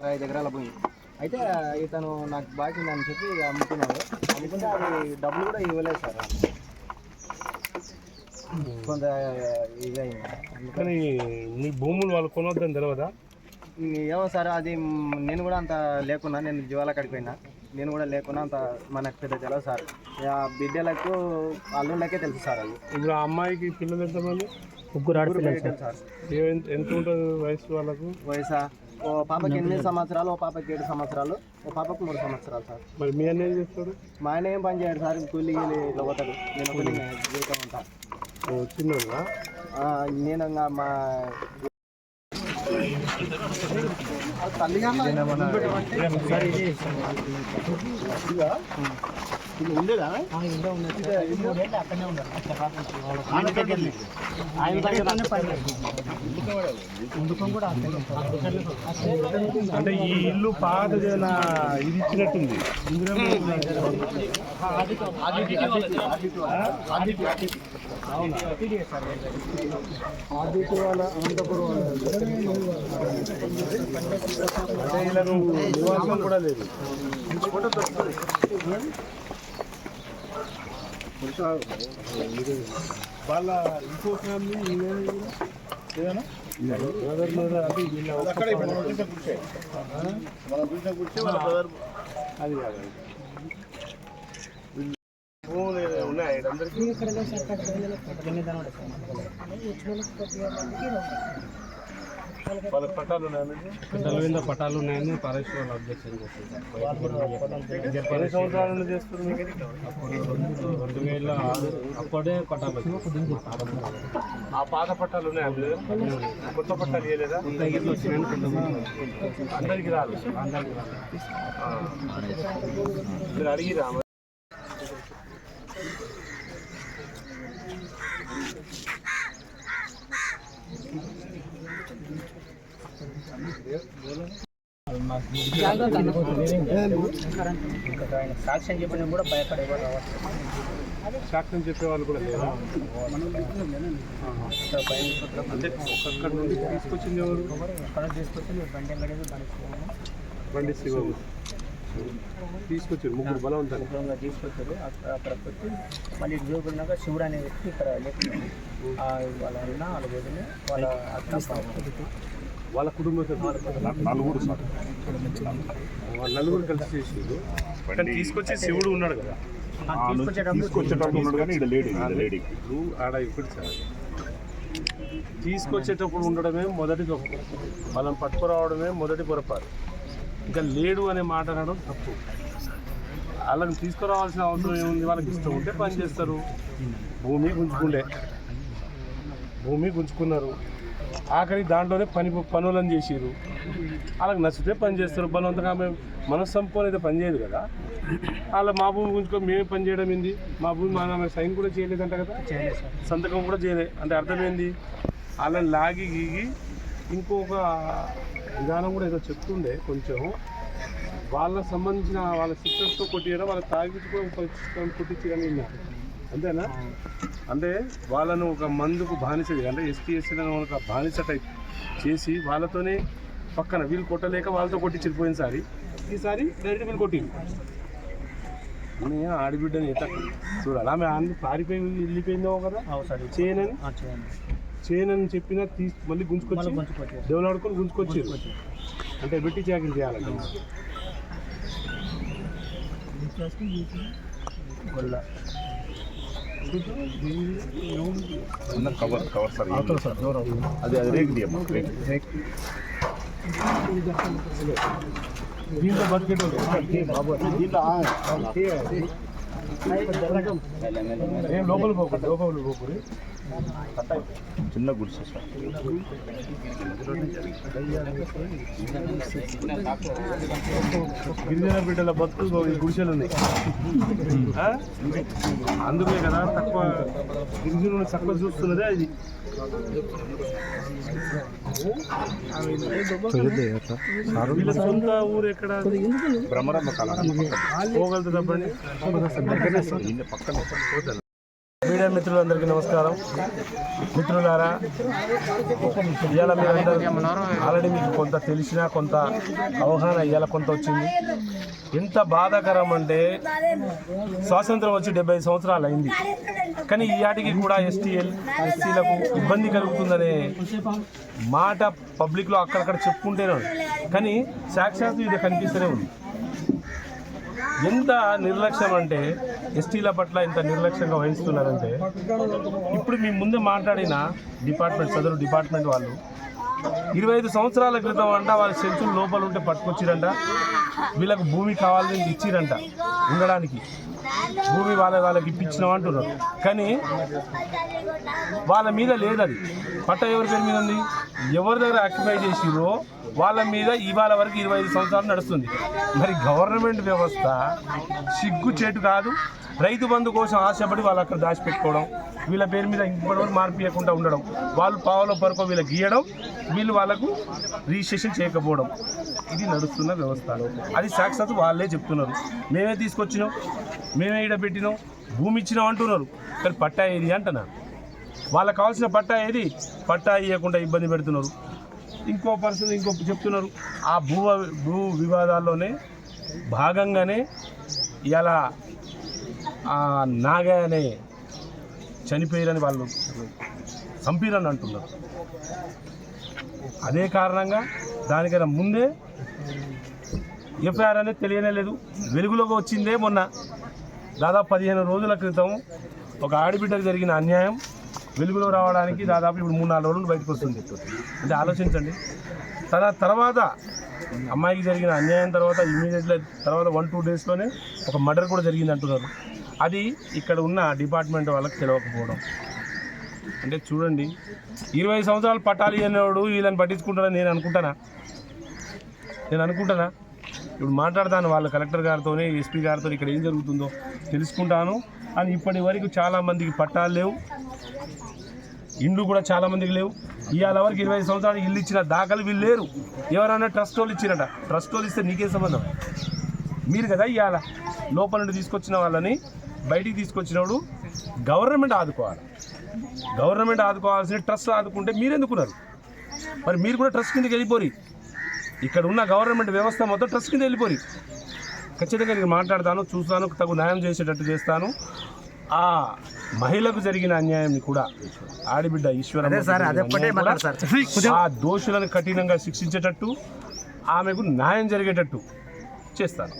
ఐదు ఎకరాల భూమి అయితే ఇతను నాకు బాకీ అని చెప్పి అమ్ముకున్నాడు అమ్ముకుంటే అది డబ్బులు కూడా ఇవ్వలేదు సార్. కొంత ఇదైంది. అందుకని మీ నీ భూములు వాళ్ళు కొనొద్దని తెలియదా ఏమో సార్ అది నేను కూడా అంత లేకున్నా నేను జీవాల కాడికి పోయినా. నేను కూడా లేకున్నా అంత మనకు పెద్ద తెలియదు సార్. ఆ బిడ్డలకు అల్లుళ్ళకే తెలుసు సార్ అది. ఇప్పుడు ఆ అమ్మాయికి పిల్లలు ఎంతమంది? ముగ్గురు ఆడపిల్లలు సార్. ఏ- ఎంత ఉంటుంది వయసు వాళ్ళకు? వయసా? ఓ పాపకి ఎనిమిది సంవత్సరాలు ఓ పాపకి ఏడు సంవత్సరాలు ఓ పాపకు మూడు సంవత్సరాలు సార్. మరి మీ అన్న ఏం చేస్తాడు? మా ఆయన ఏం పని చేయడు సార్ కూలి గీలి ఇట్లా పోతాడు. నేను కూలి. జీవితం ఉంటా ఓ ఆ, నేను ఇంకా మా ఉండేదా ఆయన దగ్గరనే అంటే ఈ ఇల్లు పాతదేనా ఇది ఇచ్చినట్టుంది ఆదిత్య వాళ్ళ అనంతపురం అంటే నివాసం కూడా లేదు వాళ్ళ ఇంకో ఫ్యామిలీ ఏదైనా బ్రదర్ బ్రదర్ అంటే వీళ్ళ అది కాదు. భూములు ఉన్నాయి. అందరికీ వాళ్ళ పట్టాలు ఉన్నాయండి పిల్లల మీద పటాలు ఉన్నాయని పరేష్ వాళ్ళు అబ్జెక్షన్ చేస్తారు ఎన్ని సంవత్సరాల నుండి చేస్తారు మీకు? రెండు వేల ఆరు అప్పుడే వచ్చినాయి. ఆ పాత పట్టాలు ఉన్నాయా మీ దగ్గర? కొత్త పట్టాలు కొంతమంది అందరికి రాదు అందరికీ. మీరు అడిగిరా మరి? సాక్ష్యం చెప్పిన కూడా భయపడేవారు సాక్ష్యం చెప్పేవాళ్ళు కూడా లేరా అంటే ఒక్కడి నుండి తీసుకొచ్చింది ఎవరు అక్కడ తీసుకొచ్చి బండి బండి శివము తీసుకొచ్చారు. ముగ్గురు బలవంతాన్ని దూరంగా తీసుకొచ్చారు. అక్కడ వచ్చి మళ్ళీ జోగున్నాక శివుడు అనే వ్యక్తి ఇక్కడ లేకుండా ఆ వాళ్ళ అన్న వాళ్ళ వదిన వాళ్ళ అత్త. వాళ్ళ కుటుంబ నలుగురు వాళ్ళ నలుగురు కలిసి చేసిండు కానీ తీసుకొచ్చి శివుడు ఉన్నాడు కదా. ఆ తీసుకొచ్చేటప్పుడు ఆడ సార్. తీసుకొచ్చేటప్పుడు ఉండడమే మొదటి గొప్ప వాళ్ళని పట్టుకురావడమే మొదటి పొరపాటు. ఇంకా లేడు అనే మాట అనడం తప్పు. వాళ్ళని తీసుకురావాల్సిన అవసరం ఏముంది? వాళ్ళకి ఇష్టం ఉంటే పని చేస్తారు. భూమి గుంజుకుండే. భూమి గుంజుకున్నారు. ఆఖరి దాంట్లోనే పని పనులను చేసిర్రు. వాళ్ళకి నచ్చితే పని చేస్తారు. బలవంతంగా ఆమె మనస్సంపూర్ణ అయితే పని చేయదు కదా. వాళ్ళ మా భూమి గుంజుకొని మేమే పని చేయడం ఏంది? మా భూమి మన ఆమె సైన్ కూడా చేయలేదంట కదా. సంతకం కూడా చేయలేదు అంటే అర్థమైంది వాళ్ళని లాగి గీగి ఇంకొక విధానం కూడా ఏదో చెప్తుండే కొంచెం. వాళ్ళకి సంబంధించిన వాళ్ళ సిస్టర్స్తో కొట్టియడం వాళ్ళ తాగించుకొని కొట్టించడం విన్నా అంతేనా? అంటే వాళ్ళను ఒక మందుకు బానిస అంటే ఎస్టీ ఎస్సీలను ఒక బానిస టైప్ చేసి వాళ్ళతోనే పక్కన వీళ్ళు కొట్టలేక వాళ్ళతో కొట్టించి పోయినసారి. ఈసారి డైరెక్ట్ వీళ్ళు కొట్టింది అని ఆడిబిడ్డని ఎంత చూడాలి. ఆమె పారిపోయి వెళ్ళిపోయిందో కదా? చేయనని. చేయనని చెప్పినా తీసి మళ్ళీ గుంజుకొచ్చి. దేవుని ఆడుకొని గుంజుకొచ్చారు. అంటే పెట్టి చాకరీ గొల్ల. కవర్ కవర్ సార్ అది అది రేక్ దియమ్మ రేక్. దీంట్లో బతికేటోళ్ళు. ఏం లోపల పోకూడదు లోపల పోకూడదు చిన్న గుడిసె సార్. గిరిజన బిడ్డల బతుకు ఈ గుడిసెలు ఉన్నాయి? అందుకే కదా తక్కువ గిరిజనులు తక్కువ చూస్తున్నదే అది. వీళ్ళ సొంత ఊరు ఎక్కడ? భ్రమరమ్మ కళ పోగలుగుతుంది తప్పండి మీడియా మిత్రులందరికీ నమస్కారం. మిత్రులారా ఇవాళ మీరందరూ ఆల్రెడీ మీకు కొంత తెలిసిన కొంత అవగాహన ఇవాళ కొంత వచ్చింది. ఎంత బాధాకరం అంటే స్వాతంత్రం వచ్చి డెబ్బై సంవత్సరాలు అయింది. కానీ ఈ ఆటికి కూడా ఎస్టీఎల్ ఎస్సీలకు ఇబ్బంది కలుగుతుందనే మాట పబ్లిక్లో అక్కడక్కడ చెప్పుకుంటేనే కానీ సాక్షాత్తు ఇది కనిపిస్తూనే ఉంది. ఎంత నిర్లక్ష్యం అంటే ఎస్టీల పట్ల ఇంత నిర్లక్ష్యంగా వహిస్తున్నారంటే ఇప్పుడు మీ ముందే మాట్లాడిన డిపార్ట్మెంట్ సదరు డిపార్ట్మెంట్ వాళ్ళు ఇరవై ఐదు సంవత్సరాల క్రితం అంట వాళ్ళ సెంచులు లోపల ఉంటే పట్టుకొచ్చిరంట వీళ్ళకు భూమి కావాలని ఇచ్చిరంట ఉండడానికి. భూమి వాళ్ళ వాళ్ళకి ఇప్పించినాం అంటున్నారు. కానీ వాళ్ళ మీద లేదు అది పట్టా ఎవరి పేరు మీద ఉంది? ఎవరి దగ్గర ఆక్యుపై చేసిరో వాళ్ళ మీద ఇవాళ వరకు ఇరవై ఐదు సంవత్సరాలు నడుస్తుంది. మరి గవర్నమెంట్ వ్యవస్థ సిగ్గు చేటు కాదు. రైతు బంధు కోసం ఆశపడి వాళ్ళు అక్కడ దాచిపెట్టుకోవడం వీళ్ళ పేరు మీద ఇంకొకటి మార్పియకుండా ఉండడం వాళ్ళు పావులో పరుపు వీళ్ళకి గీయడం వీళ్ళు వాళ్ళకు రిజిస్ట్రేషన్ చేయకపోవడం. ఇది నడుస్తున్న వ్యవస్థ అది సాక్షాత్ వాళ్ళే చెప్తున్నారు. మేమే తీసుకొచ్చినాం మేమే ఇడ పెట్టినాం భూమి ఇచ్చినాం అంటున్నారు. కానీ పట్టా ఏది అంటున్నా వాళ్ళకి కావాల్సిన పట్టా ఏది? పట్టా ఇవ్వకుండా ఇబ్బంది పెడుతున్నారు. ఇంకో పరిస్థితి ఇంకో చెప్తున్నారు. ఆ భూ భూ వివాదాల్లోనే భాగంగానే ఇలా నాగానే చనిపోయారని వాళ్ళు చంపిరని అంటున్నారు. అదే కారణంగా దానికన్నా ముందే ఎఫ్ఐఆర్ అనేది తెలియనే లేదు. వెలుగులోకి వచ్చిందే మొన్న. దాదాపు పదిహేను రోజుల క్రితం ఒక ఆడబిడ్డకు జరిగిన అన్యాయం. వెలుగులో రావడానికి దాదాపు ఇప్పుడు మూడు నాలుగు రోజులు బయటకు వస్తుంది. అంటే ఆలోచించండి. తన తర్వాత అమ్మాయికి జరిగిన అన్యాయం తర్వాత ఇమీడియట్లీ తర్వాత వన్ టూ డేస్లోనే ఒక మర్డర్ కూడా జరిగింది అంటున్నారు అది ఇక్కడ ఉన్న డిపార్ట్మెంట్ వాళ్ళకి తెలియకపోవడం అంటే చూడండి ఇరవై సంవత్సరాలు పట్టాలి అనేవాడు వీళ్ళని పట్టించుకుంటారని నేను అనుకుంటానా? నేను అనుకుంటానా? ఇప్పుడు మాట్లాడతాను వాళ్ళ కలెక్టర్ గారితోనే ఎస్పీ గారితో ఇక్కడ ఏం జరుగుతుందో తెలుసుకుంటాను. అని ఇప్పటి వరకు చాలామందికి పట్టాలు లేవు. ఇండ్లు కూడా చాలా మందికి లేవు. ఇవాళ వరకు ఇరవై సంవత్సరాలు ఇల్లు ఇచ్చిన దాఖలు వీళ్ళు లేరు. ఎవరైనా ట్రస్ట్ వాళ్ళు ఇచ్చిరట. ట్రస్ట్ వాళ్ళు ఇస్తే నీకే సంబంధం? మీరు కదా ఇవాళ లోపల నుండి తీసుకొచ్చిన వాళ్ళని బయటికి తీసుకొచ్చినప్పుడు గవర్నమెంట్ ఆదుకోవాలి. గవర్నమెంట్ ఆదుకోవాల్సిన ట్రస్ట్ ఆదుకుంటే మీరు ఎందుకున్నారు మరి మీరు కూడా ట్రస్ట్ కిందకి వెళ్ళిపోరి. ఇక్కడ ఉన్న గవర్నమెంట్ వ్యవస్థ మొత్తం ట్రస్ట్ కింద వెళ్ళిపోరి. ఖచ్చితంగా నేను మాట్లాడతాను చూస్తాను తగు న్యాయం చేసేటట్టు చేస్తాను. ఆ మహిళకు జరిగిన అన్యాయాన్ని కూడా ఆడిబిడ్డ ఈశ్వర ఆ దోషులను కఠినంగా శిక్షించేటట్టు ఆమెకు న్యాయం జరిగేటట్టు చేస్తాను